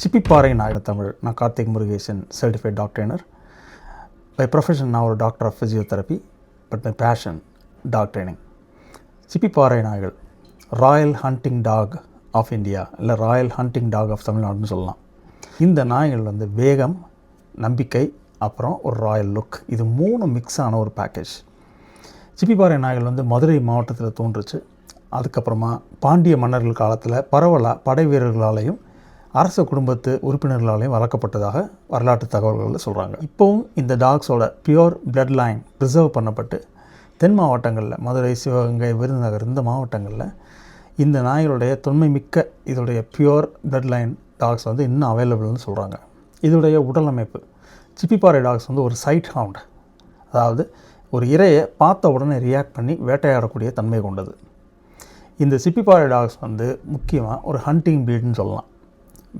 சிப்பிப்பாறை நாயர் தமிழ் நான் Karthik Murugesan certified டாக்டர்னர் by profession நான் ஒரு doctor of physiotherapy but my passion dog training Chippiparai நாய்கள் royal hunting dog of India இல்லை ராயல் ஹண்டிங் டாக் ஆஃப் தமிழ்நாடுன்னு சொல்லலாம். இந்த நாய்கள் வந்து வேகம் நம்பிக்கை அப்புறம் ஒரு ராயல் லுக் இது மூணு மிக்ஸ் ஆன ஒரு பேக்கேஜ் சிப்பிப்பாறை நாய்கள் வந்து மதுரை மாவட்டத்தில் தோன்றுச்சு. அதுக்கப்புறமா பாண்டிய மன்னர்கள் காலத்தில் பரவலாக படை வீரர்களாலையும் அரச குடும்பத்து உறுப்பினர்களாலையும் வளர்க்கப்பட்டதாக வரலாற்று தகவல்களில் சொல்கிறாங்க இப்போவும் இந்த டாக்ஸோட பியோர் பிளட் லைன் ப்ரிசர்வ் பண்ணப்பட்டு தென் மாவட்டங்களில் மதுரை சிவகங்கை விருதுநகர் இந்த மாவட்டங்களில் இந்த நாய்களுடைய தொன்மை மிக்க இதோடைய பியோர் பிளட் லைன் டாக்ஸ் வந்து இன்னும் அவைலபிள்னு சொல்கிறாங்க இதோடைய உடல் அமைப்பு சிப்பிப்பாறை டாக்ஸ் வந்து ஒரு சைட் ஹவுண்ட் அதாவது ஒரு இரையை பார்த்த உடனே ரியாக்ட் பண்ணி வேட்டையாடக்கூடிய தன்மை கொண்டது. இந்த சிப்பிப்பாறை டாக்ஸ் வந்து முக்கியமாக ஒரு ஹண்டிங் பீடுன்னு சொல்லலாம்.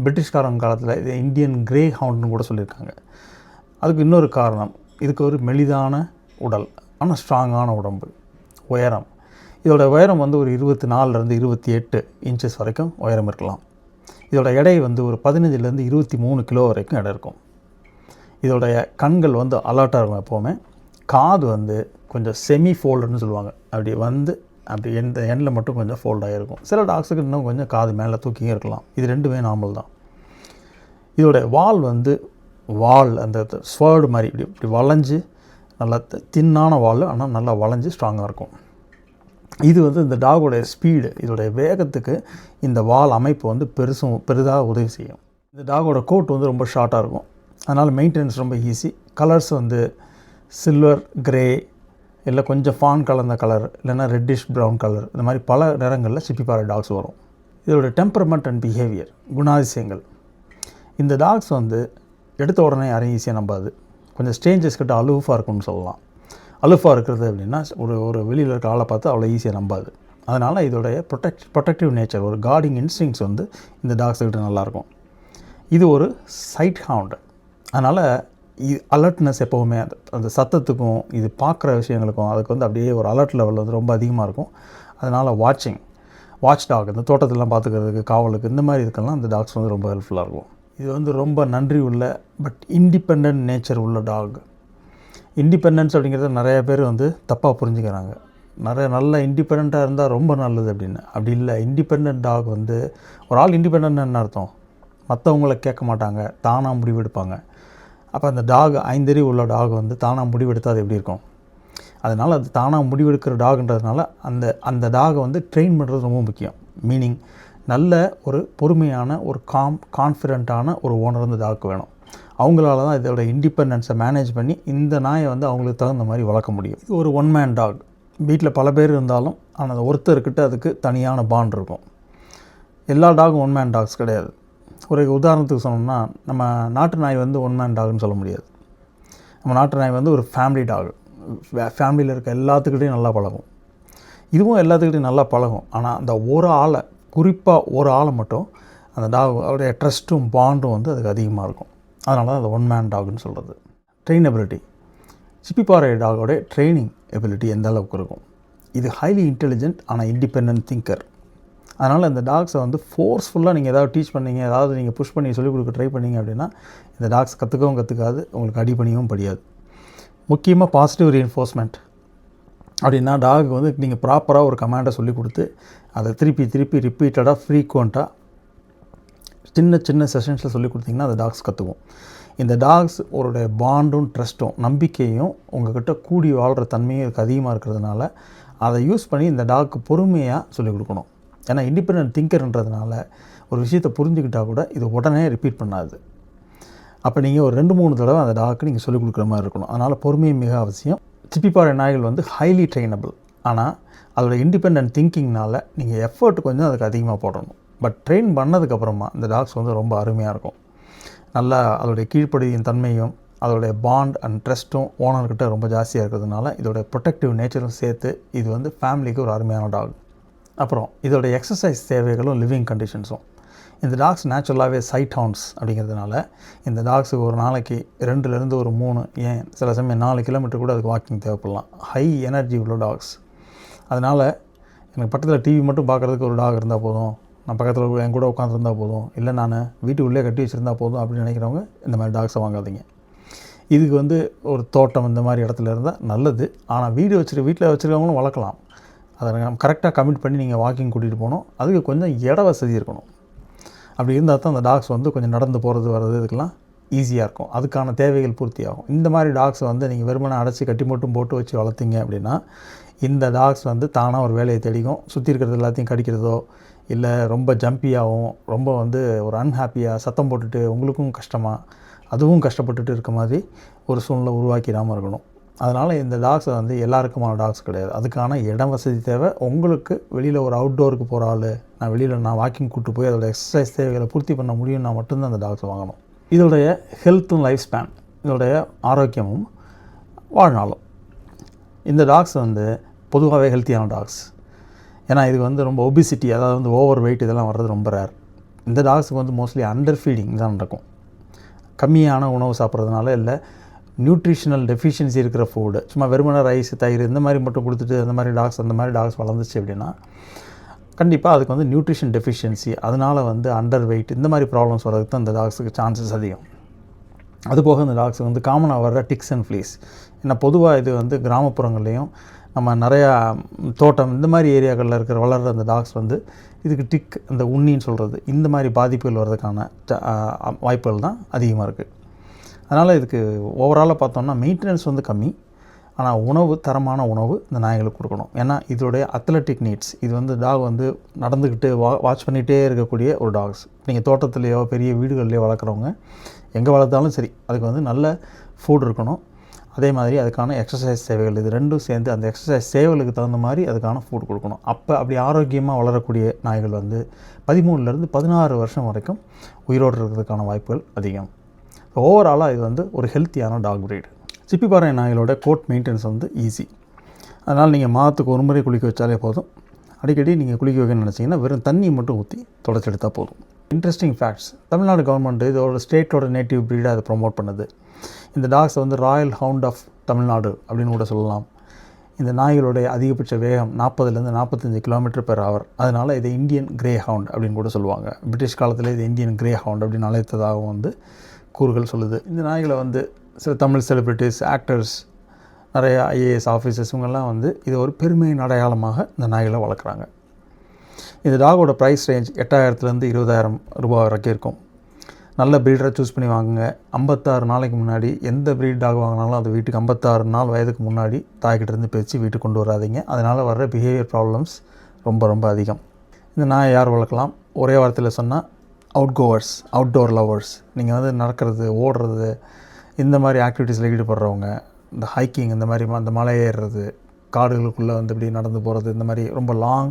பிரிட்டிஷ்காரங்க காலத்தில் இது இந்தியன் கிரே ஹவுண்ட்னு கூட சொல்லியிருக்காங்க. அதுக்கு இன்னொரு காரணம் இதுக்கு ஒரு மெலிதான உடல் ஆனால் ஸ்ட்ராங்கான உடம்பு உயரம். இதோட உயரம் வந்து ஒரு இருபத்தி நாலுலேருந்து இருபத்தி எட்டு இன்ச்சஸ் வரைக்கும் உயரம் இருக்கலாம். இதோட எடை வந்து ஒரு பதினஞ்சுலேருந்து இருபத்தி மூணு கிலோ வரைக்கும் எடை இருக்கும். இதோடைய கண்கள் வந்து அலர்ட்டாக இருக்கும் எப்போவுமே. காது வந்து கொஞ்சம் செமி ஃபோல்டுன்னு சொல்லுவாங்க. அப்படி வந்து அப்படி எந்த எண்ணில் மட்டும் கொஞ்சம் ஃபோல்டாகிருக்கும் சில டாக்ஸுக்கு இன்னும் கொஞ்சம் காது மேலே தூக்கியும் இருக்கலாம். இது ரெண்டுமே நார்மல் தான். இதோட வால் வந்து வால் அந்த ஸ்வேர்டு மாதிரி இப்படி இப்படி வளைஞ்சு நல்லா தி- தின்னான வால் ஆனால் நல்லா வளைஞ்சு ஸ்ட்ராங்காக இருக்கும். இது வந்து இந்த டாகோடைய ஸ்பீடு இதோடைய வேகத்துக்கு இந்த வால் அமைப்பு வந்து பெருசும் பெரிதாக உதவி செய்யும். இந்த டாகோட கோட் வந்து ரொம்ப ஷார்ட்டாக இருக்கும். அதனால் மெயின்டெனன்ஸ் ரொம்ப ஈஸி கலர்ஸ் வந்து சில்வர் கிரே இல்லை கொஞ்சம் ஃபான் கலந்த கலர் இல்லைன்னா ரெட்டிஷ் ப்ரௌன் கலர் இந்த மாதிரி பல நிறங்களில் சிப்பிப்பாறை டாக்ஸ் வரும். இதோட டெம்பரமெண்ட் அண்ட் பிஹேவியர் குணாதிசயங்கள். இந்த டாக்ஸ் வந்து எடுத்த உடனே யாரையும் ஈஸியாக நம்பாது. கொஞ்சம் ஸ்டேஞ்சஸ் கிட்ட அலுஃபாக இருக்கும்னு சொல்லலாம். அலுஃபாக இருக்கிறது அப்படின்னா ஒரு ஒரு வெளியில் இருக்க ஆளை பார்த்து அவ்வளோ ஈஸியாக நம்பாது. அதனால் இதோடைய ப்ரொடெக்ட் ப்ரொடெக்டிவ் நேச்சர் ஒரு கார்டிங் இன்ஸ்டிங்ஸ் வந்து இந்த டாக்ஸ்கிட்ட நல்லாயிருக்கும் இது ஒரு சைட் ஹவுண்டு அதனால் இது அலர்ட்னஸ் எப்போவுமே அந்த அந்த சத்தத்துக்கும் இது பார்க்குற விஷயங்களுக்கும் அதுக்கு வந்து அப்படியே ஒரு அலர்ட் லெவல் வந்து ரொம்ப அதிகமாக இருக்கும். அதனால் வாட்சிங் வாட்ச் டாக் இந்த தோட்டத்திலாம் பார்த்துக்கிறதுக்கு காவலுக்கு இந்த மாதிரி இதுக்கெல்லாம் இந்த டாக்ஸ் வந்து ரொம்ப ஹெல்ப்ஃபுல்லாக இருக்கும். இது வந்து ரொம்ப நன்றி உள்ள பட் இண்டிபெண்ட் நேச்சர் உள்ள டாக் இண்டிபெண்டன்ஸ் அப்படிங்கிறத நிறைய பேர் வந்து தப்பாக புரிஞ்சுக்கிறாங்க. நிறைய நல்ல இண்டிபெண்ட்டாக இருந்தால் ரொம்ப நல்லது அப்படின்னு. அப்படி இல்லை இண்டிபெண்ட் டாக் வந்து ஒரு ஆள் இண்டிபெண்ட் என்ன அர்த்தம்? மற்றவங்கள கேட்க மாட்டாங்க தானாக முடிவெடுப்பாங்க. அப்போ அந்த டாக் ஐந்தறிவு உள்ள டாக் வந்து தானாக முடிவெடுத்தால் அது எப்படி இருக்கும்? அதனால் அது தானாக முடிவெடுக்கிற டாக்ன்றதுனால அந்த அந்த டாகை வந்து ட்ரெயின் பண்ணுறது ரொம்ப முக்கியம். மீனிங் நல்ல ஒரு பொறுமையான ஒரு காம் கான்ஃபிடெண்ட்டான ஒரு ஓனர் வந்து டாக் வேணும். அவங்களால தான் இதோட இண்டிபெண்டன்ஸை மேனேஜ் பண்ணி இந்த நாயை வந்து அவங்களுக்கு தகுந்த மாதிரி வளர்க்க முடியும். இது ஒரு ஒன் மேன் டாக் வீட்டில் பல பேர் இருந்தாலும் ஆனால் அந்த ஒருத்தர்கிட்ட அதுக்கு தனியான பாண்ட் இருக்கும். எல்லா டாகும் ஒன் மேன் டாக்ஸ் கிடையாது. ஒரு உதாரணத்துக்கு சொன்னோம்னா நம்ம நாட்டு நாய் வந்து ஒன் மேன் டாக்னு சொல்ல முடியாது. நம்ம நாட்டு நாய் வந்து ஒரு ஃபேமிலி டாக் ஃபேமிலியில் இருக்க எல்லாத்துக்கிட்டையும் நல்லா பழகும். இதுவும் எல்லாத்துக்கிட்டையும் நல்லா பழகும். ஆனால் அந்த ஒரு ஆளை குறிப்பாக ஒரு ஆளை மட்டும் அந்த டாக் அவருடைய ட்ரஸ்ட்டும் பாண்டும் வந்து அதுக்கு அதிகமாக இருக்கும். அதனால தான் அந்த ஒன் மேன் டாக்னு சொல்கிறது ட்ரெயினபிலிட்டி சிப்பிப்பாறை டாகோடைய ட்ரைனிங் எபிலிட்டி எந்த அளவுக்கு இருக்கும்? இது ஹைலி இன்டெலிஜென்ட் ஆனால் இண்டிபெண்ட் திங்கர் அதனால் இந்த டாக்ஸை வந்து ஃபோர்ஸ்ஃபுல்லாக நீங்கள் ஏதாவது டீச் பண்ணீங்க ஏதாவது நீங்கள் புஷ் பண்ணி சொல்லிக் கொடுக்க ட்ரை பண்ணீங்க அப்படின்னா இந்த டாக்ஸ் கற்றுக்கவும் கற்றுக்காது உங்களுக்கு அடி பண்ணியும் படியாது. முக்கியமாக பாசிட்டிவ் ரீஎன்ஃபோர்ஸ்மெண்ட் அப்படின்னா டாக் வந்து நீங்கள் ப்ராப்பராக ஒரு கமாண்டை சொல்லி கொடுத்து அதை திருப்பி திருப்பி ரிப்பீட்டடாக ஃப்ரீக்வெண்ட்டாக சின்ன சின்ன செஷன்ஸில் சொல்லி கொடுத்தீங்கன்னா அந்த டாக்ஸ் கற்றுக்கும் இந்த டாக்ஸ் அவருடைய பாண்டும் ட்ரஸ்ட்டும் நம்பிக்கையும் உங்கள்கிட்ட கூடி வாழ்கிற தன்மையும் இதுக்கு அதிகமாக இருக்கிறதுனால அதை யூஸ் பண்ணி இந்த டாக்கு பொறுமையாக சொல்லிக் கொடுக்கணும். ஏன்னா இண்டிபெண்ட் திங்கர்ன்றதுனால ஒரு விஷயத்தை புரிஞ்சுக்கிட்டால் கூட இது உடனே ரிப்பீட் பண்ணாது. அப்போ நீங்கள் ஒரு ரெண்டு மூணு தடவை அந்த டாக்கு நீங்கள் சொல்லிக் கொடுக்குற மாதிரி இருக்கணும். அதனால் பொறுமையை மிக அவசியம். சிப்பிப்பாறை நாய்கள் வந்து ஹைலி ட்ரெயினபிள் ஆனால் அதோட இண்டிபெண்ட் திங்கிங்னால் நீங்கள் எஃபர்ட் கொஞ்சம் அதுக்கு அதிகமாக போடணும். பட் ட்ரெயின் பண்ணதுக்கப்புறமா இந்த டாக்ஸ் வந்து ரொம்ப அருமையாக இருக்கும். நல்லா அதோடைய கீழ்ப்படியின் தன்மையும் அதோடைய பாண்ட் அண்ட் ட்ரஸ்ட்டும் ஓனர்கிட்ட ரொம்ப ஜாஸ்தியாக இருக்கிறதுனால இதோடைய ப்ரொடெக்டிவ் நேச்சரும் சேர்த்து இது வந்து ஃபேமிலிக்கு ஒரு அருமையான டாக் அப்புறம் இதோடைய எக்ஸசைஸ் தேவைகளும் லிவிங் கண்டிஷன்ஸும் இந்த டாக்ஸ் நேச்சுரலாகவே சைட் அப்படிங்கிறதுனால இந்த டாக்ஸுக்கு ஒரு நாளைக்கு ரெண்டுலேருந்து ஒரு மூணு ஏன்? சில சமயம் நாலு கிலோமீட்டர் கூட அதுக்கு வாக்கிங் தேவைப்படலாம். ஹை எனர்ஜி உள்ள டாக்ஸ் அதனால் எனக்கு பக்கத்தில் டிவி மட்டும் பார்க்குறதுக்கு ஒரு டாக் இருந்தால் போதும். நான் பக்கத்தில் என் கூட உட்காந்துருந்தா போதும். இல்லை நான் வீட்டுக்குள்ளே கட்டி வச்சுருந்தா போதும் அப்படின்னு நினைக்கிறவங்க இந்த மாதிரி டாக்ஸை வாங்காதீங்க. இதுக்கு வந்து ஒரு தோட்டம் இந்த மாதிரி இடத்துல இருந்தால் நல்லது. ஆனால் வீடு வச்சுரு வீட்டில் வச்சுருக்கவங்களும் வளர்க்கலாம். அதை நம்ம கரெக்டாக கமிட் பண்ணி நீங்கள் வாக்கிங் கூட்டிகிட்டு போகணும். அதுக்கு கொஞ்சம் இட வசதி இருக்கணும். அப்படி இருந்தால் தான் அந்த டாக்ஸ் வந்து கொஞ்சம் நடந்து போகிறது வர்றது இதுக்கெல்லாம் ஈஸியாக இருக்கும். அதுக்கான தேவைகள் பூர்த்தியாகும். இந்த மாதிரி டாக்ஸை வந்து நீங்கள் வெறுமனை அடைச்சி கட்டி மட்டும் போட்டு வச்சு வளர்த்தீங்க அப்படின்னா இந்த டாக்ஸ் வந்து தானாக ஒரு வேலையை தேடிக்கும். சுற்றி இருக்கிறது எல்லாத்தையும் கடிக்கிறதோ இல்லை ரொம்ப ஜம்பியாகவும் ரொம்ப வந்து ஒரு அன்ஹாப்பியாக சத்தம் போட்டுட்டு உங்களுக்கும் கஷ்டமாக அதுவும் கஷ்டப்பட்டுட்டு இருக்க மாதிரி ஒரு சூழ்நிலை உருவாக்கிடாமல் இருக்கணும். அதனால் இந்த டாக்ஸை வந்து எல்லாருக்குமான டாக்ஸ் கிடையாது. அதுக்கான இடம் வசதி தேவை. உங்களுக்கு வெளியில் ஒரு அவுட்டோருக்கு போகிற ஆள் நான் வெளியில் நான் வாக்கிங் கூட்டு போய் அதோட எக்ஸசைஸ் தேவைகளை பூர்த்தி பண்ண முடியும்னா மட்டும்தான் அந்த டாக்ஸை வாங்கணும். இதோடைய ஹெல்த்தும் லைஃப் ஸ்பேன் இதோடைய ஆரோக்கியமும் வாழ்நாளும். இந்த டாக்ஸ் வந்து பொதுவாகவே ஹெல்த்தியான டாக்ஸ் ஏன்னா இது வந்து ரொம்ப ஒபிசிட்டி அதாவது வந்து ஓவர் வெயிட் இதெல்லாம் வர்றது ரொம்ப ரேர் இந்த டாக்ஸுக்கு வந்து மோஸ்ட்லி அண்டர் ஃபீடிங் தான் நடக்கும். கம்மியான உணவு சாப்பிட்றதுனால இல்லை நியூட்ரிஷனல் டெஃபிஷியன்சி இருக்கிற ஃபுட்டு சும்மா வெறுமன ரைஸ் தயிர் இந்த மாதிரி மட்டும் கொடுத்துட்டு அந்த மாதிரி டாக்ஸ் அந்த மாதிரி டாக்ஸ் வளர்ந்துச்சு அப்படின்னா கண்டிப்பாக அதுக்கு வந்து நியூட்ரிஷன் டெஃபிஷியன்சி அதனால் வந்து அண்டர் வெயிட் இந்த மாதிரி ப்ராப்ளம்ஸ் வரதுக்கு தான் அந்த டாக்ஸுக்கு சான்சஸ் அதிகம். அதுபோக இந்த டாக்ஸ் வந்து காமனாக வர்ற டிக்ஸ் அண்ட் ஃப்ளீஸ் ஏன்னா பொதுவாக இது வந்து கிராமப்புறங்கள்லேயும் நம்ம நிறையா தோட்டம் இந்த மாதிரி ஏரியாக்களில் இருக்கிற வளர்கிற அந்த டாக்ஸ் வந்து இதுக்கு டிக் அந்த உண்ணின்னு சொல்கிறது இந்த மாதிரி பாதிப்புகள் வர்றதுக்கான வாய்ப்புகள் தான் அதிகமாக இருக்குது அதனால் இதுக்கு ஓவராலாக பார்த்தோம்னா மெயின்டெனன்ஸ் வந்து கம்மி. ஆனால் உணவு தரமான உணவு இந்த நாய்களுக்கு கொடுக்கணும். ஏன்னா இதோடைய அத்லட்டிக் நீட்ஸ் இது வந்து டாக் வந்து நடந்துக்கிட்டு வா வாட்ச் பண்ணிகிட்டே இருக்கக்கூடிய ஒரு டாக்ஸ் நீங்கள் தோட்டத்துலேயோ பெரிய வீடுகள்லையோ வளர்க்குறவங்க எங்கே வளர்த்தாலும் சரி அதுக்கு வந்து நல்ல ஃபுட் இருக்கணும். அதே மாதிரி அதுக்கான எக்ஸசைஸ் சேவைகள். இது ரெண்டும் சேர்ந்து அந்த எக்ஸசைஸ் சேவைகளுக்கு தகுந்த மாதிரி அதுக்கான ஃபுட் கொடுக்கணும். அப்போ அப்படி ஆரோக்கியமாக வளரக்கூடிய நாய்கள் வந்து பதிமூணுலேருந்து பதினாறு வருஷம் வரைக்கும் உயிரோடு இருக்கிறதுக்கான வாய்ப்புகள் அதிகம். ஓவராலாக இது வந்து ஒரு ஹெல்த்தியான டாக் breed. சிப்பிப்பாறை நாய்களோட கோட் மெயின்டெனன்ஸ் வந்து ஈஸி அதனால் நீங்கள் மாதத்துக்கு ஒரு முறை குளிக்க வச்சாலே போதும். அடிக்கடி நீங்கள் குளிக்க வைக்கணும்னு நினச்சிங்கன்னா வெறும் தண்ணி மட்டும் ஊற்றி தொடச்சி எடுத்தால் போதும். இன்ட்ரெஸ்டிங் ஃபேக்ட்ஸ் தமிழ்நாடு கவர்மெண்ட் இதோட ஸ்டேட்டோட நேட்டிவ் ப்ரீடாக அதை ப்ரொமோட் பண்ணுது. இந்த டாக்ஸ் வந்து ராயல் ஹவுண்ட் ஆஃப் தமிழ்நாடு அப்படின்னு கூட சொல்லலாம். இந்த நாய்களுடைய அதிகபட்ச வேகம் நாற்பதுலேருந்து நாற்பத்தஞ்சு கிலோமீட்டர் பெர் ஹவர் அதனால் இதை இந்தியன் கிரே ஹவுண்ட் அப்படின்னு கூட சொல்லுவாங்க. பிரிட்டிஷ் காலத்தில் இது இந்தியன் கிரே ஹவுண்ட் அப்படின்னு அழைத்ததாகவும் வந்து கூறுகள் சொல்லுது. இந்த நாய்களை வந்து சில தமிழ் செலிப்ரிட்டிஸ் ஆக்டர்ஸ் நிறைய ஐஏஎஸ் ஆஃபீஸர்ஸ் இவங்கெல்லாம் வந்து இது ஒரு பெருமையின் அடையாளமாக இந்த நாய்களை வளர்க்குறாங்க. இந்த டாகோட ப்ரைஸ் ரேஞ்ச் எட்டாயிரத்துலேருந்து இருபதாயிரம் ரூபாய் வரைக்கும் இருக்கும். நல்ல ப்ரீடரை சூஸ் பண்ணி வாங்குங்க. ஐம்பத்தாறு நாளைக்கு முன்னாடி எந்த ப்ரீட் டாக் வாங்கினாலும் அது வீட்டுக்கு ஐம்பத்தாறு நாள் வயதுக்கு முன்னாடி தாய்கிட்டேருந்து பிரித்து வீட்டுக்கு கொண்டு வராதீங்க. அதனால் வர்ற பிஹேவியர் ப்ராப்ளம்ஸ் ரொம்ப ரொம்ப அதிகம். இந்த நாயை யார் வளர்க்கலாம்? ஒரே வாரத்தில் சொன்னால் அவுட் கோவர்ஸ் அவுட்டோர் லவர்ஸ் நீங்கள் வந்து நடக்கிறது ஓடுறது இந்த மாதிரி ஆக்டிவிட்டீஸில் ஈடுபடுறவங்க இந்த ஹைக்கிங் இந்த மாதிரி அந்த மலை ஏறுறது காடுகளுக்குள்ளே வந்து இப்படி நடந்து போகிறது இந்த மாதிரி ரொம்ப லாங்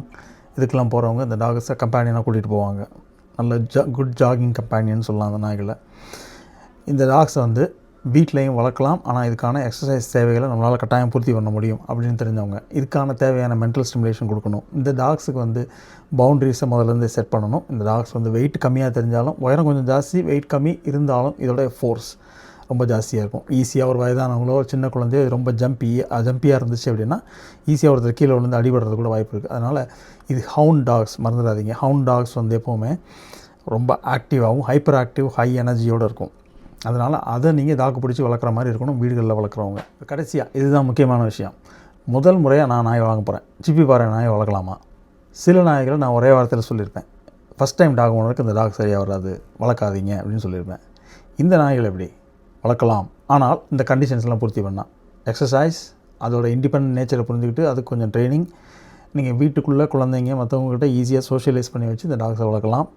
இதுக்கெல்லாம் போகிறவங்க இந்த டாக்ஸை கம்பேனியனாக கூட்டிகிட்டு போவாங்க. நல்ல ஜா குட் ஜாகிங் கம்பேனியன் சொல்லலாம் அந்த நாய்களை. இந்த டாக்ஸை வந்து வீட்லேயும் வளர்க்கலாம் ஆனால் இதுக்கான எக்ஸசைஸ் தேவைகளை நம்மளால் கட்டாயம் பூர்த்தி பண்ண முடியும் அப்படின்னு தெரிஞ்சவங்க. இதுக்கான தேவையான மென்டல் ஸ்டிமுலேஷன் கொடுக்கணும். இந்த டாக்ஸுக்கு வந்து பவுண்ட்ரிஸை முதல்லேருந்து செட் பண்ணணும். இந்த டாக்ஸ் வந்து வெயிட் கம்மியாக தெரிஞ்சாலும் உயரம் கொஞ்சம் ஜாஸ்தி வெயிட் கம்மி இருந்தாலும் இதோட ஃபோர்ஸ் ரொம்ப ஜாஸ்தியாக இருக்கும். ஈஸியாக ஒரு வயதானவங்களோ ஒரு சின்ன குழந்தையோ இது ரொம்ப ஜம்பி ஜம்பியாக இருந்துச்சு அப்படின்னா ஈஸியாக ஒருத்தர் கீழே விழுந்து அடிபடுறது கூட வாய்ப்பு இருக்குது அதனால் இது ஹவுண்ட் டாக்ஸ் மறந்துடாதீங்க. ஹவுண்ட் டாக்ஸ் வந்து எப்போவுமே ரொம்ப ஆக்டிவாகவும் ஹைப்பர் ஆக்டிவ் ஹை எனர்ஜியோடு இருக்கும். அதனால் அதை நீங்கள் தாக்கு பிடிச்சி வளர்க்குற மாதிரி இருக்கணும் வீடுகளில் வளர்க்குறவங்க. கடைசியாக இதுதான் முக்கியமான விஷயம். முதல் முறையாக நான் நாய் வாங்க போகிறேன் சிப்பி பாறை நாயை வளர்க்கலாமா? சில நாய்களை நான் ஒரே வாரத்தில் சொல்லியிருப்பேன். ஃபஸ்ட் டைம் டாக் ஓனருக்கு இந்த டாக் சரியாக வராது வளர்க்காதீங்க அப்படின்னு சொல்லியிருப்பேன். இந்த நாய்கள் எப்படி? வளர்க்கலாம். ஆனால் இந்த கண்டிஷன்ஸ்லாம் பூர்த்தி பண்ணால் எக்ஸசைஸ் அதோட இண்டிபெண்ட் நேச்சரை புரிஞ்சுக்கிட்டு அதுக்கு கொஞ்சம் ட்ரைனிங் நீங்கள் வீட்டுக்குள்ளே குழந்தைங்க மற்றவங்ககிட்ட ஈஸியாக சோஷியலைஸ் பண்ணி வச்சு இந்த டாக்ஸை வளர்க்கலாம்.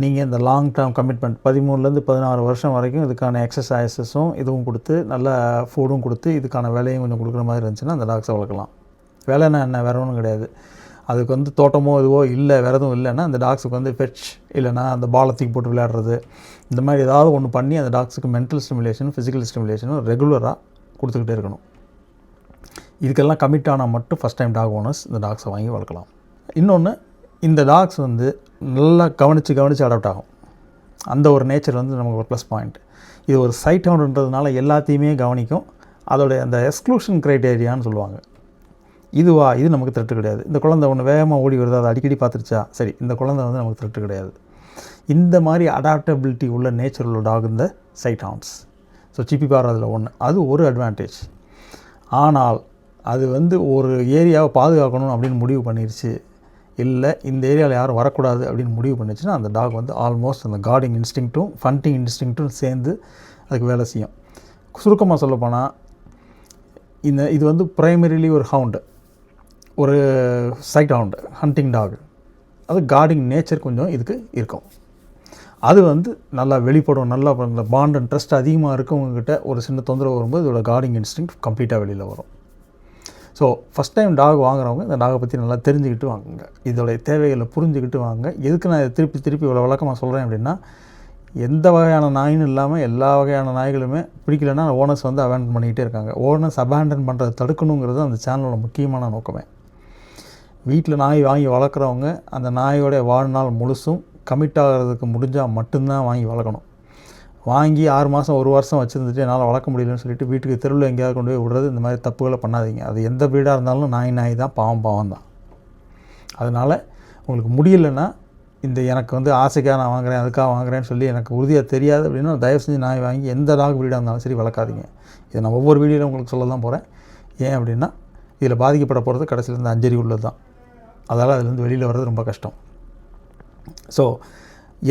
நீங்கள் இந்த லாங் டேர்ம் கமிட்மெண்ட் பதிமூணுலேருந்து பதினாறு வருஷம் வரைக்கும் இதுக்கான எக்ஸசைசஸும் இதுவும் கொடுத்து நல்ல ஃபுட்டும் கொடுத்து இதுக்கான வேலையும் கொஞ்சம் கொடுக்குற மாதிரி இருந்துச்சுன்னா அந்த டாக்ஸை வளர்க்கலாம். வேலைன்னா என்ன வேற ஒன்றும் கிடையாது. அதுக்கு வந்து தோட்டமோ இதுவோ இல்லை வேறு எதுவும் இல்லைன்னா அந்த டாக்ஸுக்கு வந்து ஃபெட்ச் இல்லைன்னா அந்த பாலை தூக்கி போட்டு விளையாடுறது. இந்த மாதிரி ஏதாவது ஒன்று பண்ணி அந்த டாக்ஸுக்கு மென்டல் ஸ்டிமுலேஷனும் ஃபிசிக்கல் ஸ்டிமுலேஷனும் ரெகுலராக கொடுத்துக்கிட்டே இருக்கணும். இதுக்கெல்லாம் கமிட் ஆனால் மட்டும் ஃபஸ்ட் டைம் டாக் ஓனர்ஸ் இந்த டாக்ஸை வாங்கி வளர்க்கலாம். இன்னொன்று இந்த டாக்ஸ் வந்து நல்லா கவனித்து கவனித்து அடாப்ட் ஆகும். அந்த ஒரு நேச்சர் வந்து நமக்கு ஒரு ப்ளஸ் பாயிண்ட் இது ஒரு சைட் ஹவுண்டுன்றதுனால எல்லாத்தையுமே கவனிக்கும். அதோடைய அந்த எக்ஸ்க்ளூஷன் க்ரைட்டேரியான்னு சொல்லுவாங்க. இதுவா? இது நமக்கு த்ரெட்டு கிடையாது. இந்த குழந்தை ஒன்று வேகமாக ஓடி வருது அதை அடிக்கடி பார்த்துருச்சா? சரி இந்த குழந்தை வந்து நமக்கு த்ரெட்டு கிடையாது. இந்த மாதிரி அடாப்டபிலிட்டி உள்ள நேச்சர் உள்ள டாக் இந்த சைட் ஹவுண்ட்ஸ் ஸோ சிப்பி பார் அதில் ஒன்று அது ஒரு அட்வான்டேஜ் ஆனால் அது வந்து ஒரு ஏரியாவை பாதுகாக்கணும் அப்படின்னு முடிவு பண்ணிருச்சு. இல்லை இந்த ஏரியாவில் யாரும் வரக்கூடாது அப்படின்னு முடிவு பண்ணிச்சுன்னா அந்த டாக் வந்து ஆல்மோஸ்ட் அந்த கார்டிங் இன்ஸ்டிங்க்ட்டும் ஃபண்டிங் இன்ஸ்டிங்க்ட்டும் சேர்ந்து அதுக்கு வேலை செய்யும். சுருக்கமாக சொல்லப்போனால் இந்த இது வந்து ப்ரைமரிலி ஒரு ஹவுண்டு ஒரு சைட் ஹவுண்டு ஹண்டிங் டாக் அது கார்டிங் நேச்சர் கொஞ்சம் இதுக்கு இருக்கும். அது வந்து நல்லா வெளிப்படும் நல்லா இந்த பாண்ட் அண்ட் ட்ரஸ்ட் அதிகமாக இருக்கவங்கக்கிட்ட ஒரு சின்ன தொந்தரவு வரும்போது இதோட கார்டிங் இன்ஸ்டிங் கம்ப்ளீட்டாக வெளியில் வரும். ஸோ ஃபஸ்ட் டைம் டாக் வாங்குறவங்க இந்த டாகை பற்றி நல்லா தெரிஞ்சுக்கிட்டு வாங்குங்க. இதோடைய தேவைகளை புரிஞ்சுக்கிட்டு வாங்க. எதுக்கு நான் இதை திருப்பி திருப்பி இவ்வளோ விளக்கமாக சொல்கிறேன் அப்படின்னா எந்த வகையான நாயின்னு இல்லாமல் எல்லா வகையான நாய்களுமே பிடிக்கலன்னா ஓனர்ஸ் வந்து அபேண்டன் பண்ணிக்கிட்டே இருக்காங்க. ஓனர்ஸ் அபேண்டன் பண்ணுறதை தடுக்கணுங்கிறது அந்த சேனலோட முக்கியமான நோக்கமே. வீட்டில் நாய் வாங்கி வளர்க்குறவங்க அந்த நாயோடைய வாழ்நாள் முழுசும் கமிட் ஆகிறதுக்கு முடிஞ்சால் மட்டும்தான் வாங்கி வளர்க்கணும். வாங்கி ஆறு மாதம் ஒரு வருஷம் வச்சுருந்துட்டு என்னால் வளர்க்க முடியலன்னு சொல்லிட்டு வீட்டுக்கு தெருவில் எங்கேயாவது கொண்டு போய் விடுறது இந்த மாதிரி தப்புகளை பண்ணாதீங்க. அது எந்த வீடாக இருந்தாலும் நாய் நாய் தான் பாவம் பாவம் தான். அதனால் உங்களுக்கு முடியலைன்னா இந்த எனக்கு வந்து ஆசைக்காக நான் வாங்குறேன் அதுக்காக வாங்குறேன்னு சொல்லி எனக்கு உறுதியாக தெரியாது அப்படின்னா தயவு செஞ்சு நாய் வாங்கி எந்த டாக் வீடாக இருந்தாலும் சரி வளர்க்காதீங்க. இதை நான் ஒவ்வொரு வீடியோவில் உங்களுக்கு சொல்ல தான் போகிறேன் ஏன் அப்படின்னா இதில் பாதிக்கப்பட போகிறது கடைசியில் இந்த அஞ்சறி உள்ளது தான் அதால் அதுலேருந்து வெளியில் வர்றது ரொம்ப கஷ்டம். ஸோ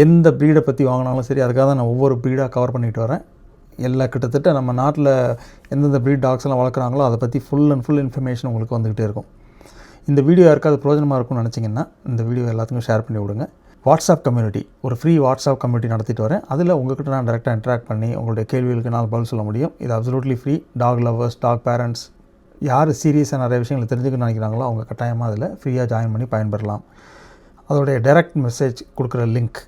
எந்த ப்ரீடை பற்றி வாங்கினாலும் சரி அதுக்காக தான் நான் ஒவ்வொரு ப்ரீடாக கவர் பண்ணிட்டு வரேன். எல்லா கிட்டத்தட்ட நம்ம நாட்டில் எந்தெந்த ப்ரீட் டாக்ஸ் எல்லாம் வளர்க்குறாங்களோ அதை பற்றி ஃபுல் அண்ட் ஃபுல் இன்ஃபர்மேஷன் உங்களுக்கு வந்துக்கிட்டே இருக்கும். இந்த வீடியோ யாருக்காவது பிரயோஜனமாக இருக்கும்னு நினச்சிங்கன்னா இந்த வீடியோ எல்லாத்துக்கும் ஷேர் பண்ணி விடுங்க. வாட்ஸ்அப் கம்யூனிட்டி ஒரு ஃப்ரீ வாட்ஸ்அப் கம்யூனிட்டி நடத்திட்டு வரேன். அதில் உங்கள்கிட்ட நான் டேரெக்டாக இன்ட்ராக்ட் பண்ணி உங்களுடைய கேள்விகளுக்கு நான் பதில் சொல்ல முடியும். இது absolutely free dog lovers dog parents யார் சீரியஸாக நிறைய விஷயங்களை தெரிஞ்சுக்கணும்னு நினைக்கிறாங்களோ அவங்க கட்டாயமாக அதில் ஃப்ரீயாக ஜாயின் பண்ணி பயன்பெறலாம். அதோடைய டைரக்ட் மெசேஜ் கொடுக்குற லிங்க்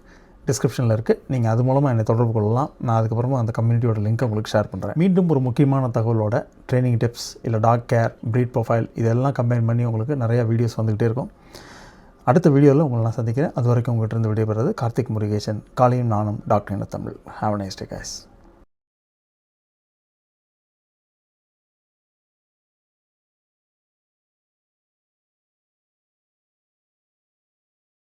டிஸ்கிரிப்ஷனில் இருக்குது நீங்கள் அது மூலமாக என்னை தொடர்பு கொள்ளலாம். நான் அதுக்கப்புறமா அந்த கம்யூனிட்டியோட லிங்க் உங்களுக்கு ஷேர் பண்ணுறேன் மீண்டும் ஒரு முக்கியமான தகவலோட ட்ரைனிங் டிப்ஸ் இல்லை டாக் கேர் ப்ரீட் ப்ரொஃபைல் இதெல்லாம் கம்பைன் பண்ணி உங்களுக்கு நிறையா வீடியோஸ் வந்துக்கிட்டே இருக்கும். அடுத்த வீடியோவில் உங்களை நான் சந்திக்கிறேன். அது வரைக்கும் உங்கள்கிட்ட இருந்து விடைபெறது கார்த்திக் முருகேசன் காலையும் நானும் doctor Tamil. Have nice day guys